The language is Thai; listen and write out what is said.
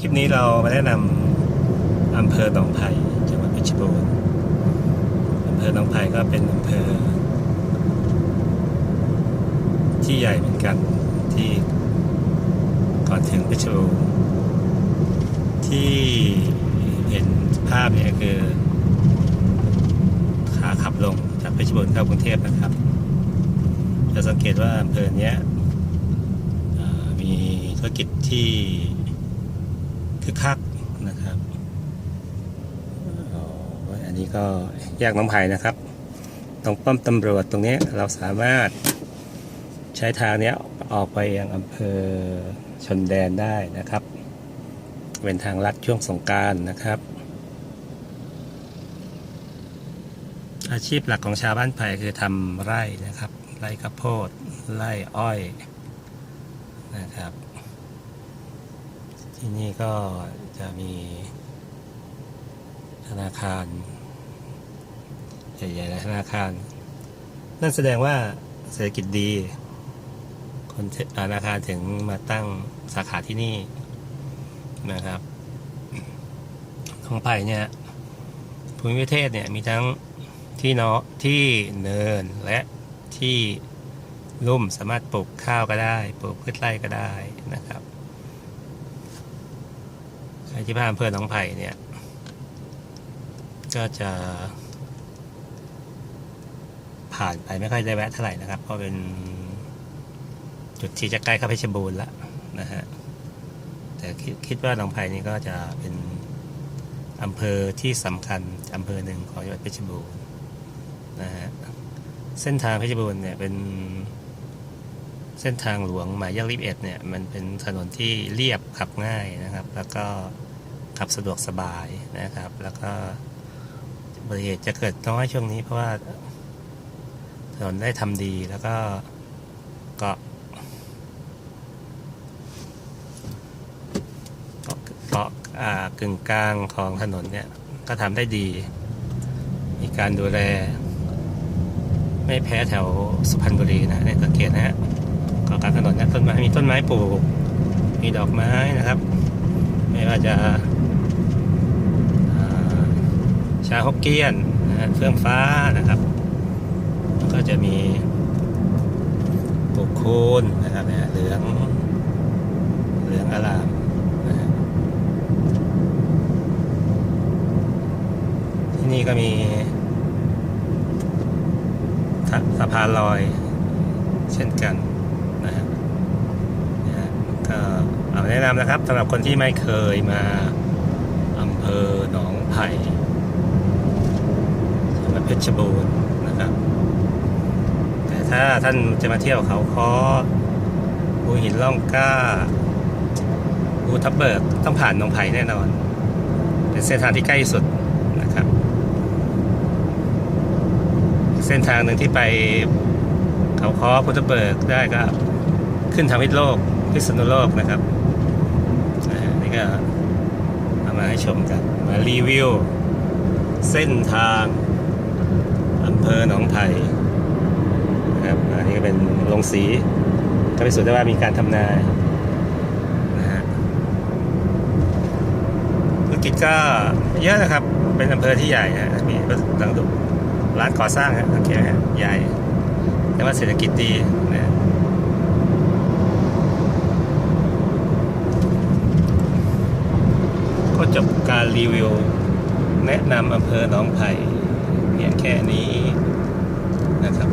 คลิปนี้เรามาแนะนำอำเภอหนองไผ่จังหวัดเพชรบูรณ์อำเภอหนองไผ่ก็เป็นอำเภอ ที่ใหญ่เหมือนกันที่ก่อนถึงเพชรบูรณ์ที่เห็นภาพเนี่ยคือขาขับลงจากเพชรบูรณ์เข้ากรุงเทพนะครับ จะสังเกตว่าอำเภอเนี้ยมีธุรกิจที่ คึกคักนะครับอ๋ออันนี้ก็แยกน้องไผ่นะครับ ตรงป้อมตำรวจตรงนี้เราสามารถใช้ทางนี้ออกไปยังอำเภอชนแดนได้นะครับ เป็นทางลัดช่วงสงการนะครับ อาชีพหลักของชาวบ้านไผ่คือทำไร่นะครับ ไร่ข้าวโพด ไร่อ้อยนะครับ ที่นี่ก็จะมีธนาคารใหญ่ๆหลายธนาคาร นั่นแสดงว่าเศรษฐกิจดี คนธนาคารถึงมาตั้งสาขาที่นี่นะครับของไผ่เนี่ยภูมิประเทศเนี่ยมีทั้งที่เนาะที่เนินและที่ลุ่มสามารถปลูกข้าวก็ได้ ปลูกพืชไร่ก็ได้นะครับ ที่ผ่านอำเภอหนองไผ่เนี่ย ก็จะ ผ่านไปไม่ค่อยได้แวะเท่าไหร่นะครับ เพราะเป็นจุดที่จะใกล้เข้าเพชรบูรณ์ล้วนะฮะ แต่คิดคิดว่าหนองไผ่นี่ก็จะเป็นอำเภอที่สำคัญอำเภอหนึ่งของจังหวัดเพชรบูรณ์นะฮะ เส้นทางเพชรบูรณ์เนี่ยเป็นเส้นทางหลวงหมายเลขรีบเอ็ดเนี่ย มันเป็นถนนที่เรียบขับง่ายนะครับ แล้วก็ ขับสะดวกสบายนะครับ แล้วก็อุบัติเหตุจะเกิดน้อยช่วงนี้เพราะว่าถนนได้ทำดีแล้วก็เกาะเกาะอ่ากึ่งกลางของถนนเนี่ยก็ทำได้ดี มีการดูแล ไม่แพ้แถวสุพรรณบุรีนะเนี่ยสังเกตนะฮะเกาะกลางถนนนะต้นไม้มีต้นไม้ปลูก มีดอกไม้นะครับ ไม่ว่าจะ ชาฮกเกี้ยนนะฮะเฟื่องฟ้านะครับ ก็จะมีปกโคนนะครับเนี่ยเหลืองเหลืองอลามนะที่นี่ก็มีสะสะพานลอยเช่นกันนะฮะนะฮะก็เอาแนะนำนะครับสำหรับคนที่ไม่เคยมาอำเภอหนองไผ่ จังหวัดเพชรบูรณ์นะครับ แต่ถ้าท่านจะมาเที่ยวเขาค้อภูหินล่องกล้าภูทับเบิกต้องผ่านหนองไผ่แน่นอน เป็นเส้นทางที่ใกล้สุดนะครับ เส้นทางหนึ่งที่ไปเขาคอพุทธเบิกได้ก็ขึ้นทางพิษโลกพิษณุโลกนะครับนี่ก็เอามาให้ชมกันมารีวิว เส้นทาง ภอหนองไผ่นะครับอันนี้ก็เป็นลงสีก็ไปนสูจน์ได้ว่ามีการทำนานะฮะธุรกิจก็เยอะนะครับ เป็นอำเภอที่ใหญ่นะมีดังดุร้านก่อสร้างฮะโอเคฮะใหญ่ แต่ว่าเศรษฐกิจดีนะก็จบการรีวิว แนะนำอำเภอหนองไผ่ เนี่ยแค่นี้นะครับ